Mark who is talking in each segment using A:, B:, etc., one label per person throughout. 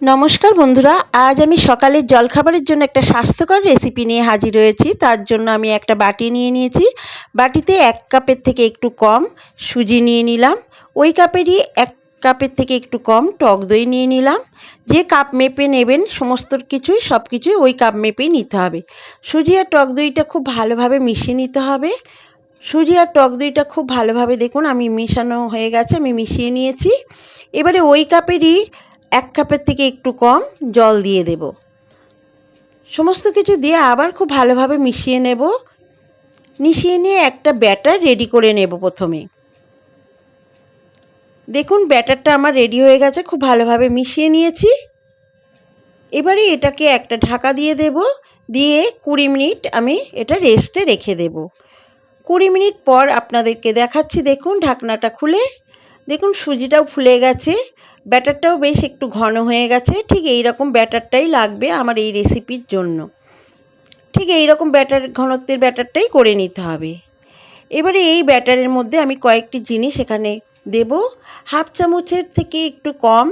A: নমস্কার বন্ধুরা, আজ আমি সকালের জলখাবারের জন্য একটা স্বাস্থ্যকর রেসিপি নিয়ে হাজির হয়েছি। তার জন্য আমি একটা বাটি নিয়ে নিয়েছি। বাটিতে এক কাপের থেকে একটু কম সুজি নিয়ে নিলাম। ওই কাপেরই এক কাপের থেকে একটু কম টক দই নিয়ে নিলাম। যে কাপ মেপে নেবেন, সমস্ত কিছুই, সব কিছুই ওই কাপ মেপেই নিতে হবে। সুজি আর টক দইটা খুব ভালোভাবে মিশিয়ে নিতে হবে। সুজি আর টক দইটা খুব ভালোভাবে দেখুন, আমি মেশানো হয়ে গেছে, আমি মিশিয়ে নিয়েছি। এবারে ওই কাপেরই এক কাপের থেকে একটু কম জল দিয়ে দেব। সমস্ত কিছু দিয়ে আবার খুব ভালোভাবে মিশিয়ে নেব। মিশিয়ে নিয়ে একটা ব্যাটার রেডি করে নেব প্রথমে। দেখুন, ব্যাটারটা আমার রেডি হয়ে গেছে, খুব ভালোভাবে মিশিয়ে নিয়েছি। এবারে এটাকে একটা ঢাকা দিয়ে দেব, দিয়ে কুড়ি মিনিট আমি এটা রেস্টে রেখে দেব। কুড়ি মিনিট পর আপনাদেরকে দেখাচ্ছি, দেখুন ঢাকনাটা খুলে। দেখুন, সুজিটাও ফুলে গেছে। ব্যাটারটাও বেশ একটু ঘন হয়ে গেছে, ঠিক এই রকম ব্যাটারটাই লাগবে আমার এই রেসিপির জন্য। ঠিক এই রকম ব্যাটার, ঘনত্বের ব্যাটারটাই করে নিতে হবে। এবারে এই ব্যাটারের মধ্যে আমি কয়েকটি জিনিস এখানে দেব। হাফ চামচের থেকে একটু কম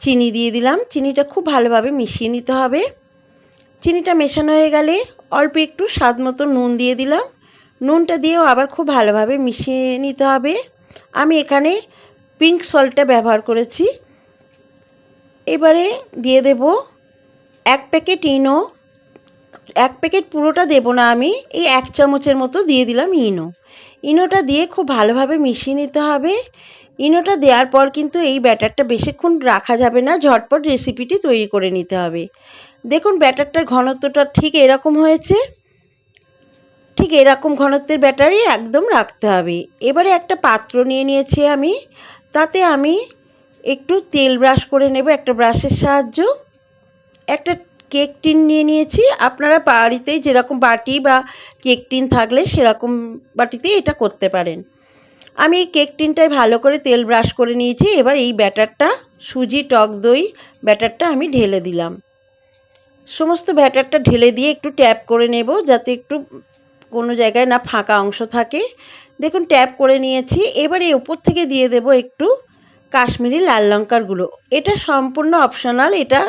A: চিনি দিয়ে দিলাম। চিনিটা খুব ভালোভাবে মিশিয়ে নিতে হবে। চিনিটা মেশানো হয়ে গেলে অল্প একটু স্বাদ মতো নুন দিয়ে দিলাম। নুনটা দিয়েও আবার খুব ভালোভাবে মিশিয়ে নিতে হবে। আমি এখানে পিঙ্ক সল্টটা ব্যবহার করেছি। এবারে দিয়ে দেব এক প্যাকেট ইনো এক প্যাকেট পুরোটা দেব না আমি, এই এক চামচের মতো দিয়ে দিলাম ইনো ইনোটা দিয়ে খুব ভালোভাবে মিশিয়ে নিতে হবে। ইনোটা দেওয়ার পর কিন্তু এই ব্যাটারটা বেশিক্ষণ রাখা যাবে না, ঝটপট রেসিপিটি তৈরি করে নিতে হবে। দেখুন, ব্যাটারটার ঘনত্বটা ঠিক এরকম হয়েছে। ঠিক এরকম ঘনত্বের ব্যাটারি একদম রাখতে হবে। এবারে একটা পাত্র নিয়ে নিয়েছি আমি। তাতে আমি একটু তেল ব্রাশ করে নেব, একটা ব্রাশের সাহায্য। একটা কেক টিন নিয়ে নিয়েছি। আপনারা বাড়িতে যেরকম বাটি বা কেক টিন থাকলে সেরকম বাটিতে এটা করতে পারেন। আমি এই কেক টিনটায় ভালো করে তেল ব্রাশ করে নিয়েছি। এবার এই ব্যাটারটা, সুজি, টক দই ব্যাটারটা আমি ঢেলে দিলাম। সমস্ত ব্যাটারটা ঢেলে দিয়ে একটু ট্যাপ করে নেব, যাতে একটু কোনো জায়গায় না ফাঁকা অংশ থাকে। দেখুন, ট্যাপ করে নিয়েছি। এবারে উপর থেকে দিয়ে দেব একটু কাশ্মীরি লাল লঙ্কার গুঁড়ো। এটা সম্পূর্ণ অপশনাল এটা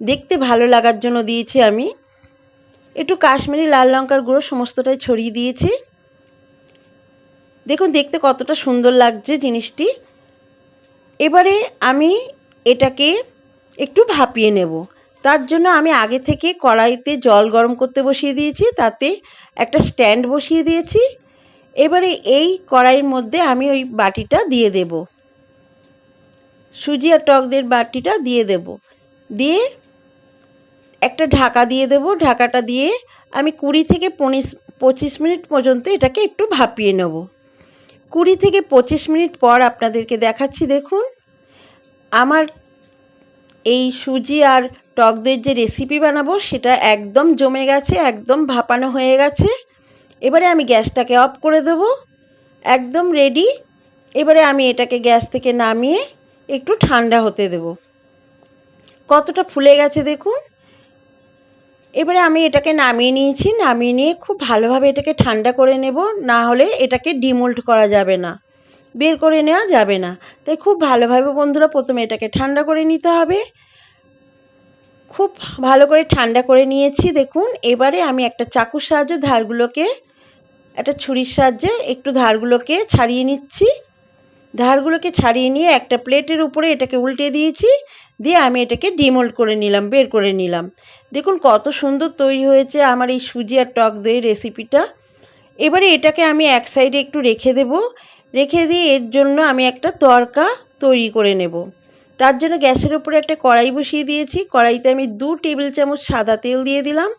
A: দেখতে ভালো লাগার জন্য দিয়েছি আমি। একটু কাশ্মীরি লাল লঙ্কার গুঁড়ো সমস্তটাই ছড়িয়ে দিয়েছি। দেখুন, দেখতে কতটা সুন্দর লাগছে জিনিসটি। এবারে আমি এটাকে একটু ভাপিয়ে নেব। তার জন্য আমি আগে থেকে কড়াইতে জল গরম করতে বসিয়ে দিয়েছি, তাতে একটা স্ট্যান্ড বসিয়ে দিয়েছি। এবারে এই কড়াইয়ের মধ্যে আমি ওই বাটিটা দিয়ে দেব। সুজি আর টকদের বাটিটা দিয়ে দেব। দিয়ে একটা ঢাকা দিয়ে দেব। ঢাকাটা দিয়ে আমি কুড়ি থেকে পঁচিশ পঁচিশ মিনিট পর্যন্ত এটাকে একটু ভাপিয়ে নেব। কুড়ি থেকে পঁচিশ মিনিট পর আপনাদেরকে দেখাচ্ছি, দেখুন। আমার এই সুজি আর টক দইয়ের যে রেসিপি বানাবো, সেটা একদম জমে গেছে, একদম ভাপানো হয়ে গেছে। এবারে আমি গ্যাসটাকে অফ করে দেব, একদম রেডি এবারে আমি এটাকে গ্যাস থেকে নামিয়ে একটু ঠান্ডা হতে দেব। কতটা ফুলে গেছে দেখুন। এবারে আমি এটাকে নামিয়ে নিয়েছি, নামিয়ে নিয়ে খুব ভালোভাবে এটাকে ঠান্ডা করে নেব, না হলে এটাকে ডিমোল্ট করা যাবে না, বের করে নেওয়া যাবে না। তাই খুব ভালোভাবে বন্ধুরা প্রথমে এটাকে ঠান্ডা করে নিতে হবে। খুব ভালো করে ঠান্ডা করে নিয়েছি, দেখুন। এবারে আমি একটা চাকুর সাহায্যে ধারগুলোকে, একটা ছুরির সাহায্যে একটু ধারগুলোকে ছাড়িয়ে নিচ্ছি। ধারগুলোকে ছাড়িয়ে নিয়ে একটা প্লেটের উপরে এটাকে উল্টে দিয়েছি, দিয়ে আমি এটাকে ডিমোল্ড করে নিলাম, বের করে নিলাম। দেখুন কত সুন্দর তৈরি হয়েছে আমার এই সুজি আর টক দইয়ের রেসিপিটা। এবারে এটাকে আমি এক সাইডে একটু রেখে দেব। রেখে দিয়ে এর জন্য আমি একটা তরকা তৈরি করে নেব। তার জন্য গ্যাসের উপরে একটা কড়াই বসিয়ে দিয়েছি। কড়াইতে আমি দু টেবিল চামচ সাদা তেল দিয়ে দিলাম।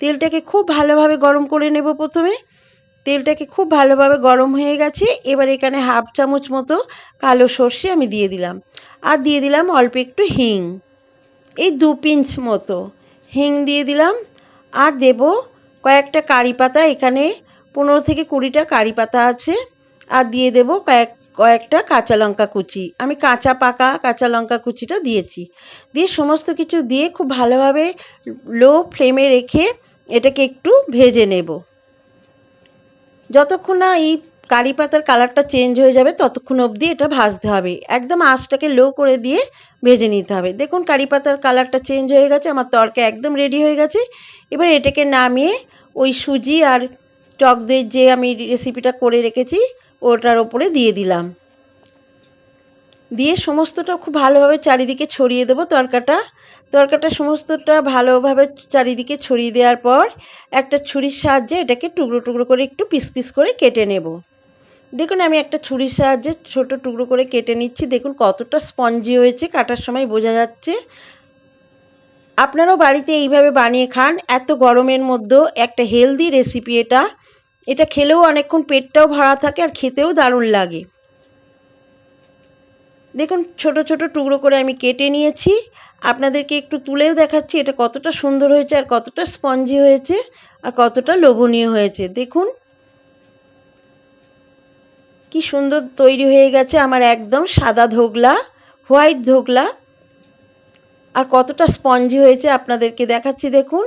A: তেলটাকে খুব ভালোভাবে গরম করে নেব প্রথমে। তেলটাকে খুব ভালোভাবে গরম হয়ে গেছে। এবার এখানে হাফ চামচ মতো কালো সর্ষে আমি দিয়ে দিলাম। আর দিয়ে দিলাম অল্প একটু হিং। এই দু পিঞ্চ মতো হিং দিয়ে দিলাম। আর দেব কয়েকটা কারি পাতা। এখানে পনেরো থেকে কুড়িটা কারি পাতা আছে। আর দিয়ে দেব কয়েক কয়েকটা কাঁচা লঙ্কা কুচি। আমি কাঁচা পাকা কাঁচা লঙ্কা কুচিটা দিয়েছি। দিয়ে সমস্ত কিছু দিয়ে খুব ভালোভাবে লো ফ্লেমে রেখে এটাকে একটু ভেজে নেব। যতক্ষণ না এই কারি পাতার কালারটা চেঞ্জ হয়ে যাবে, ততক্ষণ অবধি এটা ভাজতে হবে। একদম আঁচটাকে লো করে দিয়ে ভেজে নিতে হবে। দেখুন, কারি পাতার কালারটা চেঞ্জ হয়ে গেছে, আমার তরকা একদম রেডি হয়ে গেছে। এবার এটাকে নামিয়ে ওই সুজি আর টক দইয়ের যে আমি রেসিপিটা করে রেখেছি ওটার ওপরে দিয়ে দিলাম। দিয়ে সমস্তটা খুব ভালোভাবে চারিদিকে ছড়িয়ে দেবো তরকাটা। তরকাটা সমস্তটা ভালোভাবে চারিদিকে ছড়িয়ে দেওয়ার পর একটা ছুরির সাহায্যে এটাকে টুকরো টুকরো করে একটু পিস পিস করে কেটে নেব। দেখুন, আমি একটা ছুরির সাহায্যে ছোট টুকরো করে কেটে নিচ্ছি। দেখুন, কতটা স্পঞ্জি হয়েছে, কাটার সময় বোঝা যাচ্ছে। আপনারাও বাড়িতে এইভাবে বানিয়ে খান। এত গরমের মধ্যেও একটা হেলদি রেসিপি এটা। এটা খেলেও অনেকক্ষণ পেটটাও ভরা থাকে আর খেতেও দারুণ লাগে। দেখুন, ছোট ছোট টুকরো করে আমি কেটে নিয়েছি। আপনাদেরকে একটু তুলেও দেখাচ্ছি এটা কতটা সুন্দর হয়েছে আর কতটা স্পঞ্জি হয়েছে আর কতটা লোভনীয় হয়েছে। দেখুন, কি সুন্দর তৈরি হয়ে গেছে আমার একদম সাদা ধোগলা হোয়াইট ধোগলা আর কতটা স্পঞ্জি হয়েছে আপনাদেরকে দেখাচ্ছি, দেখুন।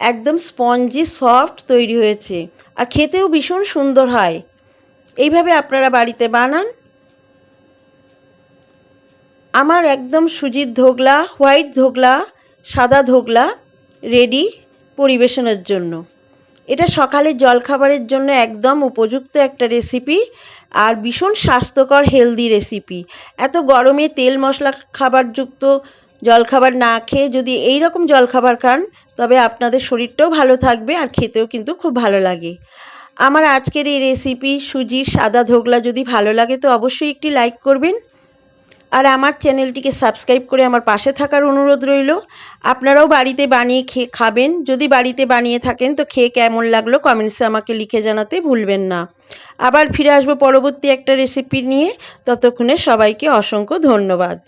A: একদম স্পঞ্জি, সফট তৈরি হয়েছে। আর খেতেও ভীষণ সুন্দর হয়। এইভাবে আপনারা বাড়িতে বানান। আমার একদম সুজির ধোগলা হোয়াইট ধোগলা সাদা ধোগলা রেডি পরিবেশনের জন্য। এটা সকালের জলখাবারের জন্য একদম উপযুক্ত একটা রেসিপি আর ভীষণ স্বাস্থ্যকর হেলদি রেসিপি এত গরমে তেল মশলা খাবারযুক্ত জলখাবার না খেয়ে যদি এই রকম জলখাবার খান, তবে আপনাদের শরীরটাও ভালো থাকবে আর খেতেও কিন্তু খুব ভালো লাগে। আমার আজকের এই রেসিপি সুজির সাদা ধোগলা যদি ভালো লাগে তো অবশ্যই একটি লাইক করবেন। আর আমার চ্যানেলটিকে সাবস্ক্রাইব করে আমার পাশে থাকার অনুরোধ রইল। আপনারাও বাড়িতে বানিয়ে খেয়ে খাবেন। যদি বাড়িতে বানিয়ে থাকেন তো খেয়ে কেমন লাগল কমেন্টসে আমাকে লিখে জানাতে ভুলবেন না। আবার ফিরে আসব পরবর্তী একটা রেসিপি নিয়ে। ততক্ষণে সবাইকে অসংখ্য ধন্যবাদ।